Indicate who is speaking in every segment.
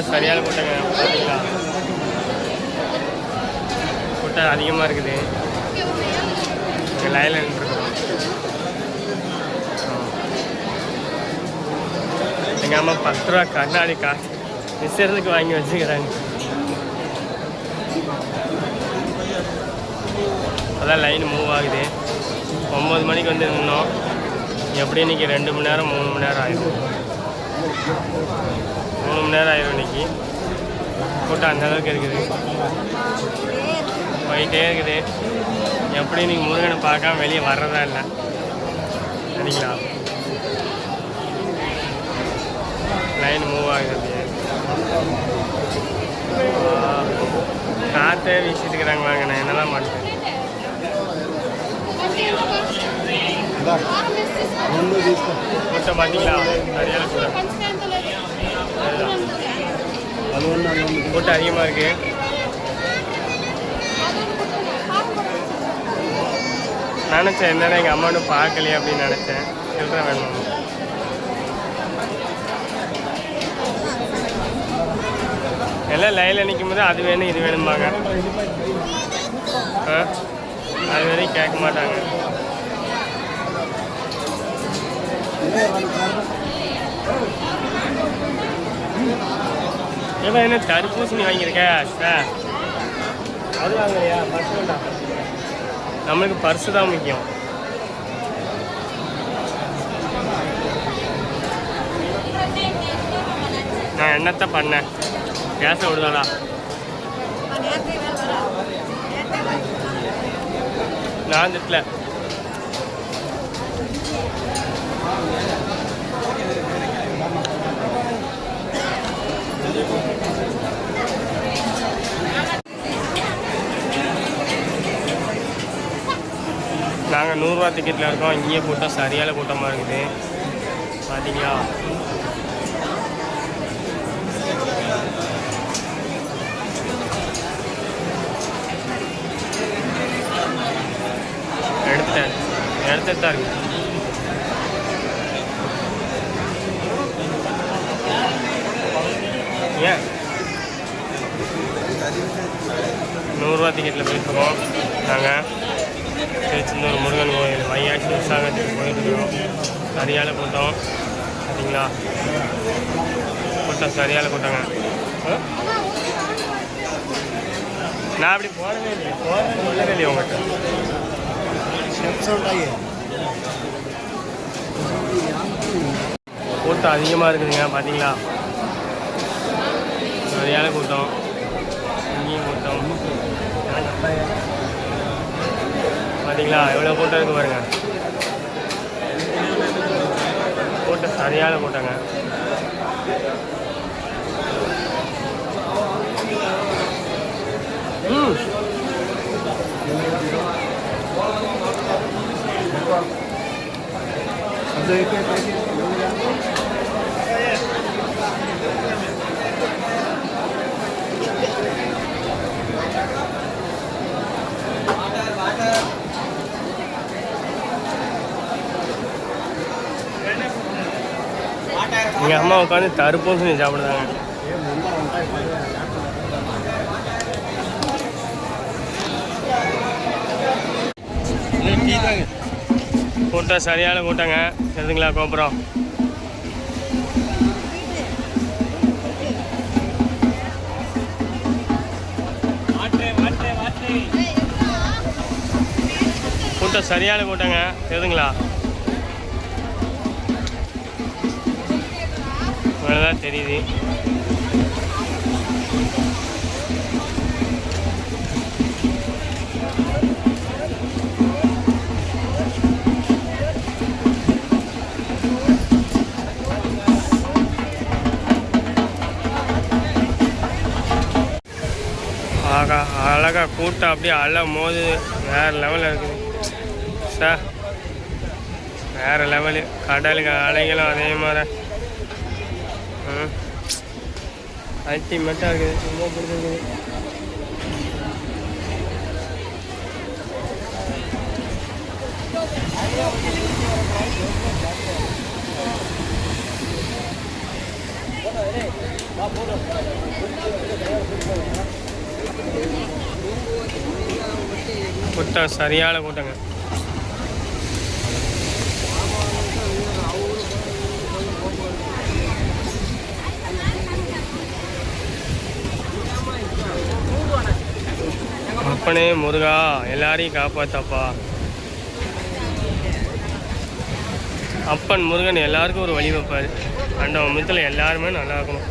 Speaker 1: கூட்டம் சரியான கூட்டங்க பார்த்தீங்களா கூட்டம் அதிகமாக இருக்குது. லைனில் நின்றுருக்கோம் எங்கள் அம்மா பத்து ரூபா கண்ணாடி காசு விசிறதுக்கு வாங்கி வச்சுக்கிறாங்க. அதான் லைன் மூவ் ஆகுது. ஒம்பது மணிக்கு வந்து நின்னோம். எப்படி இன்னைக்கு ரெண்டு மணி நேரம் மூணு மணி நேரம் ஆயிடும். மூணு மணி நேரம் ஆயிரும் இன்னைக்கு. கூட்டம் அந்த அளவுக்கு இருக்குது. போயிட்டே இருக்குது. எப்படி இன்னைக்கு முருகனை பார்க்காம வெளியே வர்றதா இல்லை. சரிங்களா லைன் மூவ் ஆகுது காற்றே வீசிட்டு இருக்கிறாங்க வாங்க நான் என்னதான் பண்ணுறேன் கூட்டம் பார்த்தீங்களா? சரியான கூட்டம். கூட்டம் அதிகமாக இருக்கு. நினச்சேன் என்னடா எங்கள் அம்மானு பார்க்கலையே அப்படின்னு நினச்சேன். சில்லற வேணும்? எல்லாம் லைனில் நிற்கும் போது அது வேணும் இது வேணும்பாங்க. ஆ? அது வரையும் கேட்க மாட்டாங்க. ஏன்னா என்ன தடுப்பூசணி வாங்கியிருக்க சார் அது வாங்கலையா பர்ஸ் வேண்டாம் நம்மளுக்கு பர்ஸு தான் முக்கியம். நான் என்னத்தை பண்ணேன் கேஸை விடுதாடா. நான் திட்டல. நாங்கள் நூறுரூவா டிக்கெட்டில் இருக்கோம். இங்கேயே கூட்டம் சரியான கூட்டமாக இருக்குது. பார்த்தீங்களா எடுத்தேன் எடுத்துட்டு தான் இருக்கு. ஏன்? நூறுரூவா டிக்கெட்டில் போயிட்டுருக்கோம் நாங்கள் திருச்செந்தூர் முருகன் கோயில் வையாட்சி உற்சாகத்துக்கு போயிட்டுருக்கோம் சரியான கூட்டம். சரிங்களா? கூட்டம் சரியான கூட்டங்க. நான் அப்படி போனதே இல்லையே. போனது இல்லவே இல்லையே உங்கள்கிட்ட. கூட்டம் அதிகமாக இருக்குதுங்க பார்த்தீங்களா சரியான கூட்டம். இங்கேயும் கூட்டம். பார்த்தீங்களா எவ்வளோ கூட்டம் இருக்கு பாருங்க. கூட்டம் சரியான கூட்டங்க ம். எங்கள் அம்மா உட்காந்து தடுப்பூசணி சாப்பிடுதாங்க கூட்டம் சரியான கூட்டங்க எதுங்களா கோபுரம். கூட்டம் சரியான கூட்டங்க எதுங்களா அவ்வளோதான் தெரியுது. ஆகா அழகா கூட்டம் அப்படியே அலை மோது வேற லெவலில் இருக்குது. சார் வேற லெவலு கடலுக்கு அலைகளும் அதே மாதிரி. அல்டிமேட்டாக இருக்குது. ரொம்ப பிடிச்சிருக்குது. கூட்டம் சரியான கூட்டங்க அப்பனே முருகா எல்லாரையும் காப்பாத்தப்பா. அப்பன் முருகன் எல்லாருக்கும் ஒரு வழி வைப்பார். அந்த மித்தில் எல்லாருமே நல்லா இருக்கணும்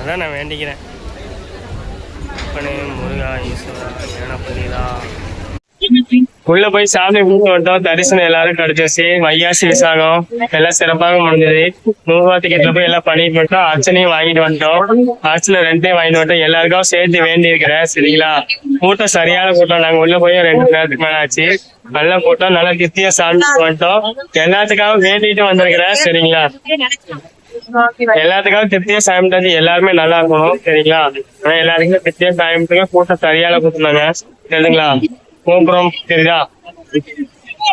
Speaker 1: அதான் நான் வேண்டிக்கிறேன். அப்பனே முருகா ஈஸ்வரா ஞானபதிதா உள்ள போய் சாமி கும்பிட்டு வந்தோம். தரிசனம் எல்லாரும் கிடைச்சிருச்சு வையாசி விசாகம் எல்லாம் சிறப்பாக முடிஞ்சது. நூறுவா டிக்கெட்ல போய் எல்லாம் பண்ணிட்டு வந்துட்டோம் அர்ச்சனையும் வாங்கிட்டு வந்துட்டோம். அர்ச்சனை ரெண்டையும் வாங்கிட்டு வந்துட்டோம். எல்லாருக்கும் சேர்த்து வேண்டி இருக்கிறேன் சரிங்களா? கூட்டம் சரியான கூட்டம். நாங்க உள்ள போய் ரெண்டு நேரத்துக்கு மேல ஆச்சு. நல்ல கூட்டம். நல்லா திருப்தியா சாமி வந்துட்டோம். எல்லாத்துக்காகவும் வேண்டிட்டு வந்திருக்கிறேன். சரிங்களா? எல்லாத்துக்காகவும் திருப்தியா சாமிட்டாச்சு எல்லாருமே நல்லா இருக்கணும். சரிங்களா? ஆனா எல்லாருக்குமே திருப்தியா சாமிட்டுங்க கூட்டம் சரியான கூட்டினாங்க சரிங்களா? கோபுரம் தெரியுதா?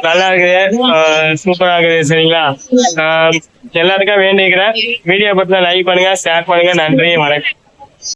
Speaker 1: நல்லா இருக்குது. ஆஹ் சூப்பரா இருக்குது சரிங்களா? ஆஹ் வேண்டிக்கிறேன். வீடியோ பத்தின லைக் பண்ணுங்க ஷேர் பண்ணுங்க. நன்றி வணக்கம்.